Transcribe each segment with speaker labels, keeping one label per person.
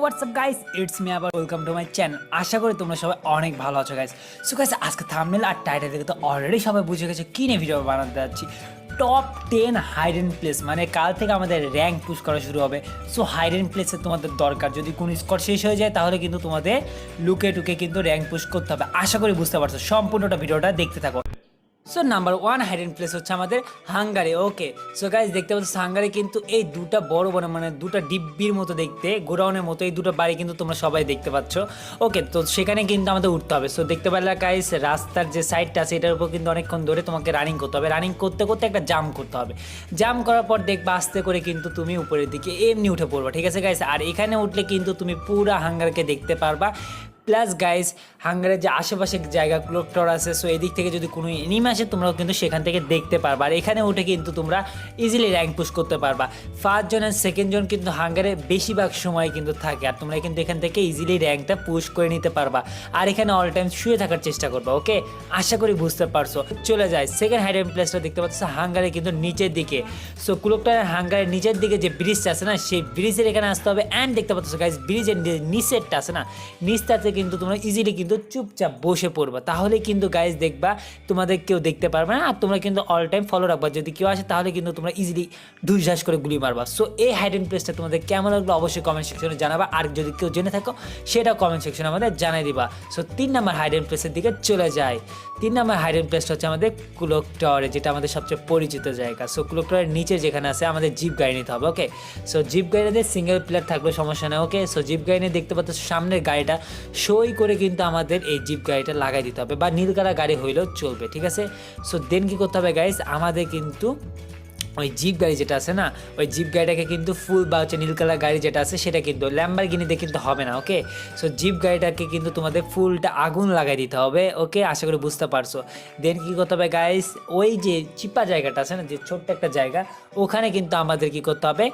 Speaker 1: What's up guys it's me আবার welcome to my channel আশা করি তোমরা সবাই অনেক ভালো আছো গাইস সো গাইস আজকে থাম্বনেল আর টাইটেল দেখে তো অলরেডি সবাই বুঝে গেছে কী নিয়ে ভিডিও বানাতে যাচ্ছি। টপ টেন হাইডেন প্লেস মানে কাল থেকে আমাদের র্যাঙ্ক পুশ করা শুরু হবে। সো হাইডেন প্লেসে তোমাদের দরকার। যদি কোনো স্কোর শেষ হয়ে যায়, তাহলে কিন্তু তোমাদের লুকে টুকে কিন্তু র্যাঙ্ক পুশ করতে হবে। আশা করি বুঝতে পারছ। সম্পূর্ণটা ভিডিওটা দেখতে থাকো। So number one hidden place হচ্ছে আমাদের হাঙ্গারি ওকে সো গাইজ দেখতে পাচ্ছ, হাঙ্গারি কিন্তু এই দুটা বড় বড় মানে দুটা ডিব্বির মতো দেখতে, গোডাউনের মতো এই দুটো বাড়ি কিন্তু তোমরা সবাই দেখতে পাচ্ছ ওকে তো সেখানে কিন্তু আমাদের উঠতে হবে। সো দেখতে পারলে গাইজ রাস্তার যে সাইডটা আছে, এটার উপর কিন্তু অনেকক্ষণ ধরে তোমাকে রানিং করতে হবে। রানিং করতে করতে একটা জাম করতে হবে। জাম করার পর দেখবা, আস্তে করে কিন্তু তুমি উপরের দিকে এমনি উঠে পড়বা, ঠিক আছে গাইজ আর এখানে উঠলে কিন্তু তুমি পুরা হাঙ্গারকে দেখতে পারবা। প্লাস গাইস হাঙ্গারের যে আশেপাশে জায়গাগুলো টর আছে সো এদিক থেকে যদি কোনো এনিমি আসে, তোমরাও কিন্তু সেখান থেকে দেখতে পারবা। আর এখানে উঠে কিন্তু তোমরা ইজিলি র্যাঙ্ক পুশ করতে পারবা। ফার্স্ট জন আর সেকেন্ড জন কিন্তু হাঙ্গারে বেশিরভাগ সময় কিন্তু থাকে, আর তোমরা কিন্তু এখান থেকে ইজিলি র্যাঙ্কটা পুশ করে নিতে পারবা। আর এখানে অল টাইম শুয়ে থাকার চেষ্টা করবা ওকে আশা করি বুঝতে পারছ। চলে যায় সেকেন্ড হাইডেন প্লেসটা দেখতে পাচ্ছ হাঙ্গারে কিন্তু নিচের দিকে। সো কুলোকটার হাঙ্গারের নিচের দিকে যে ব্রিজটা আছে না, সেই ব্রিজের এখানে আসতে হবে। অ্যান্ড দেখতে পাচ্ছ গাইজ ব্রিজের নিচেরটা আছে না নিচটাতে কিন্তু তোমরা ইজিলি কিন্তু চুপচাপ বসে পড়বা। তাহলে কিন্তু গাইজ দেখবা, তোমাদের কেউ দেখতে পারবে না, আর তোমরা কিন্তু অল টাইম ফলো রাখবা। যদি কেউ আসে, তাহলে কিন্তু তোমরা ইজিলি ঢুসঢাস করে গুলি মারবা। সো এই হাইডেন প্লেসটা তোমাদের কেমন লাগল অবশ্যই কমেন্ট সেকশনে জানাবা। আর যদি কেউ জেনে থাকো সেটা কমেন্ট সেকশনে আমাদের জানাই দিবা। সো তিন নাম্বার হাইডেন প্লেসের দিকে চলে যায় তিন নাম্বার হাইডেন প্লেসটা হচ্ছে আমাদের কুলক টাওয়ারে যেটা আমাদের সবচেয়ে পরিচিত জায়গা। সো কুলক টাওয়ারের নিচে যেখানে আছে, আমাদের জিপ গাড়ি নিতে হবে ওকে সো জিপ গাড়িতে সিঙ্গেল প্লেয়ার থাকলে সমস্যা নেই ওকে সো জিপ গাড়ি নিয়ে দেখতে পাচ্ছ, সামনের গাড়িটা সই করে কিন্তু আমাদের এই জিপ গাড়িটা লাগাই দিতে হবে বা নীলকারা গাড়ি হইলেও চলবে, ঠিক আছে? সো দেন কি করতে হবে গাইস আমাদের কিন্তু ওই জিপ গাড়ি যেটা আছে না, ওই জিপ গাড়িটাকে কিন্তু ফুল বা হচ্ছে নীল কালার গাড়ি যেটা আছে, সেটা কিন্তু ল্যাম্বারগিনিতে কিন্তু হবে না ওকে সো জিপ গাড়িটাকে কিন্তু তোমাদের ফুলটা আগুন লাগাই দিতে হবে ওকে আশা করি বুঝতে পারছ। দেন কী করতে হবে গাইস ওই যে চিপা জায়গাটা আছে না, যে ছোট্ট একটা জায়গা, ওখানে কিন্তু আমাদের কি করতে হবে?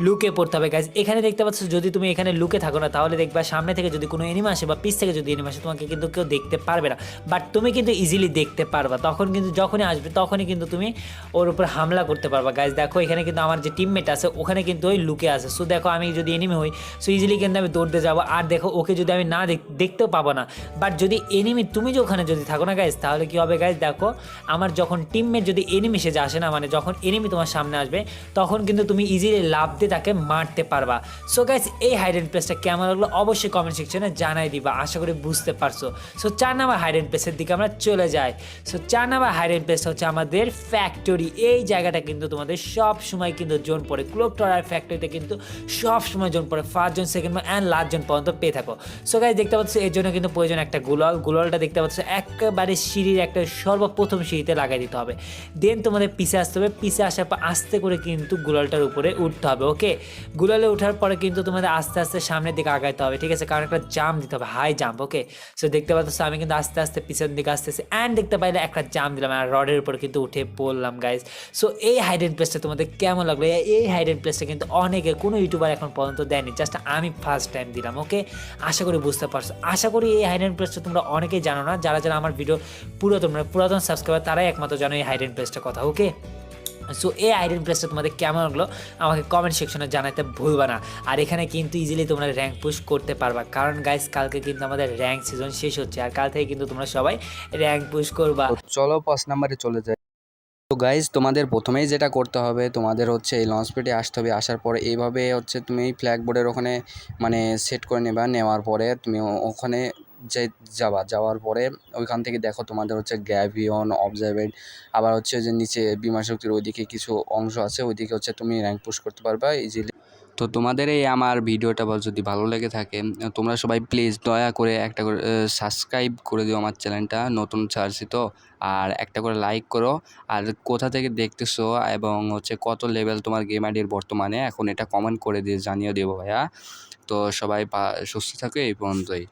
Speaker 1: লুকে পড়তে হবে গাইজ এখানে দেখতে পাচ্ছ, যদি তুমি এখানে লুকে থাকো না, তাহলে দেখবা সামনে থেকে যদি কোনো এনিমা আসে বা পিস থেকে যদি এনিমা আসে, তোমাকে কিন্তু কেউ দেখতে পারবে না। বাট তুমি কিন্তু ইজিলি দেখতে পারবা। তখন কিন্তু যখনই আসবে, তখনই কিন্তু তুমি ওর উপর হামলা করতে পারবা গাইজ দেখো, এখানে কিন্তু আমার যে টিমমেট আছে, ওখানে কিন্তু ওই লুকে আছে। সো দেখো, আমি যদি এনিমি হই সো ইজিলি কিন্তু আমি দৌড়তে যাব। আর দেখো, ওকে যদি আমি না দেখ- দেখতেও পাবো না বাট যদি এনিমি তুমি যে ওখানে যদি থাকো না গাইজ তাহলে কি হবে গাইজ দেখো, আমার যখন টিমমেট যদি এনিমি সেজে আসে না মানে যখন এনিমি তোমার সামনে আসবে, তখন কিন্তু তুমি ইজিলি লাভ তাকে মারতে পারবা। সো গাইজ এই হাইডেন প্লেসটা কেমন লাগল অবশ্যই কমেন্ট সেকশনে জানাই দিবা। আশা করি বুঝতে পারছ। সো চার নাম্বার হাইডেন প্লেসের দিকে আমরা চলে যাই। সো চার নাম্বার হাইডেন প্লেস হচ্ছে আমাদের ফ্যাক্টরি এই জায়গাটা কিন্তু তোমাদের সব সময় কিন্তু জোন পড়ে। ক্লোক টরার ফ্যাক্টরিতে কিন্তু সব সময় জোন পড়ে। ফার্স্ট জন সেকেন্ড অ্যান্ড লাস্ট জন পর্যন্ত পেয়ে থাকো। সো গাইজ দেখতে পাচ্ছ, এর জন্য কিন্তু প্রয়োজন একটা গুলাল। গুলালটা দেখতে পাচ্ছ, একেবারে সিঁড়ির একটা সর্বপ্রথম সিঁড়িতে লাগাই দিতে হবে। দেন তোমাদের পিছে আসতে হবে। পিছে আসার পর আস্তে করে কিন্তু গুলালটার উপরে উঠতে হবে। ওকে? গুলালে ওঠার পরে কিন্তু তোমাদের আস্তে আস্তে সামনের দিকে আগাইতে হবে, ঠিক আছে? কারণ একটা জাম দিতে হবে হাই জাম্প ওকে? সো দেখতে পাচ্ছ, আমি কিন্তু আস্তে আস্তে পিছনের দিকে আস্তে আস্তে অ্যান্ড দেখতে পাইলে একটা জাম দিলাম আর রডের উপর কিন্তু উঠে পড়লাম গাইজ সো এই হাইডেন প্লেসটা তোমাদের কেমন লাগল? এই- এই হাইডেন প্লেসটা কিন্তু অনেকে কোনো ইউটিউবার এখন পর্যন্ত দেয়নি জাস্ট আমি ফার্স্ট টাইম দিলাম, ওকে? আশা করি বুঝতে পারছ। আশা করি এই হাইড হাইডেন প্লেসটা তোমরা অনেকেই জানো না, যারা যারা আমার ভিডিও পুরাতন মানে পুরাতন সাবস্ক্রাইবার তারাই একমাত্র জানো এই হাইড হাইডেন প্লেসটার কথা, ওকে? সো এই আইডেন প্লেসটা তোমাদের কেমন লাগল? আমাকে কমেন্ট সেকশনে জানাতে ভুলবা না। আর এখানে কিন্তু ইজিলি তোমরা র্যাঙ্ক পুশ করতে পারবা। কারণ গাইস কালকে কিন্তু আমাদের র্যাঙ্ক সিজন শেষ হচ্ছে। আর কাল থেকে কিন্তু তোমরা সবাই র্যাঙ্ক পুশ করবা।
Speaker 2: চলো পাঁচ নাম্বারে চলে যাই। তো গাইজ তোমাদের প্রথমেই যেটা করতে হবে, তোমাদের হচ্ছে এই লঞ্চ পেটে আসতে হবে। আসার পরে এইভাবে হচ্ছে তুমি ফ্ল্যাগ বোর্ডের ওখানে মানে সেট করে নেবা। নেওয়ার পরে তুমি ওখানে যে যাওয়া যাওয়ার পরে ওইখান থেকে দেখো তোমাদের হচ্ছে গ্যাভিয়ন অবজারভেন্ট আবার হচ্ছে যে নিচে বিমা শক্তির ওইদিকে কিছু অংশ আছে, ওইদিকে হচ্ছে তুমি র্যাঙ্ক পুশ করতে পারবা ইজিলি তো তোমাদের এই আমার ভিডিওটা যদি ভালো লেগে থাকে, তোমরা সবাই প্লিজ দয়া করে একটা করে সাবস্ক্রাইব করে দিও আমার চ্যানেলটা, নতুন ছাড়ছি তো, আর একটা করে লাইক করো, আর কোথা থেকে দেখতেছো এবং হচ্ছে কত লেভেল তোমার গেম আইডির বর্তমানে, এখন এটা কমেন্ট করে দিয়ে জানিয়ে দেবো ভাইয়া। তো সবাই সুস্থ থাকে, এই পর্যন্তই।